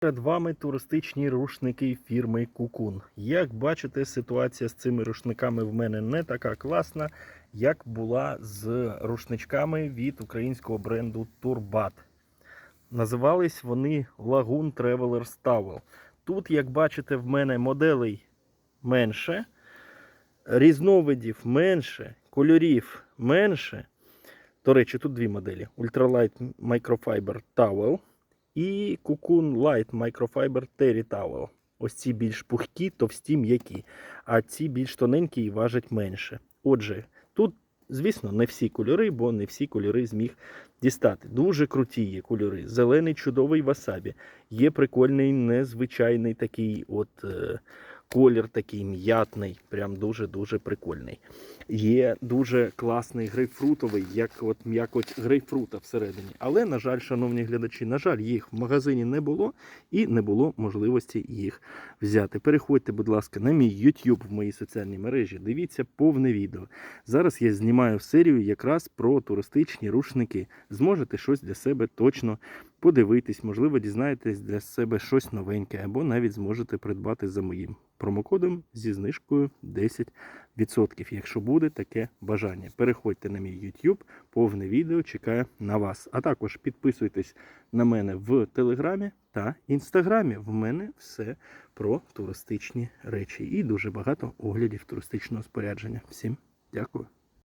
Перед вами туристичні рушники фірми Кукун. Як бачите, ситуація з цими рушниками в мене не така класна, як була з рушничками від українського бренду Турбат. Називались вони Lagoon Traveler's Towel. Тут, як бачите, в мене моделей менше, різновидів менше, кольорів менше. До речі, тут дві моделі: Ultralight Microfiber Towel і Cocoon Light Microfiber Terry Towel. Ось ці більш пухкі, товсті, м'які, а ці більш тоненькі і важать менше. Отже, тут, звісно, не всі кольори, бо не всі кольори зміг дістати. Дуже круті є кольори. Зелений чудовий васабі. Є прикольний, незвичайний такий от е, колір, такий м'ятний, прям дуже-дуже прикольний. Є дуже класний грейпфрутовий, як от м'якоть грейпфрута всередині. Але, на жаль, шановні глядачі, на жаль, їх в магазині не було і не було можливості їх взяти. Переходьте, будь ласка, на мій YouTube в моїй соціальній мережі. Дивіться повне відео. Зараз я знімаю серію якраз про туристичні рушники. Зможете щось для себе точно подивитись, можливо, дізнаєтесь для себе щось новеньке, або навіть зможете придбати за моїм промокодом зі знижкою 10%, якщо буде таке бажання. Переходьте на мій YouTube, повне відео чекає на вас. А також підписуйтесь на мене в Телеграмі та Інстаграмі. В мене все про туристичні речі і дуже багато оглядів туристичного спорядження. Всім дякую.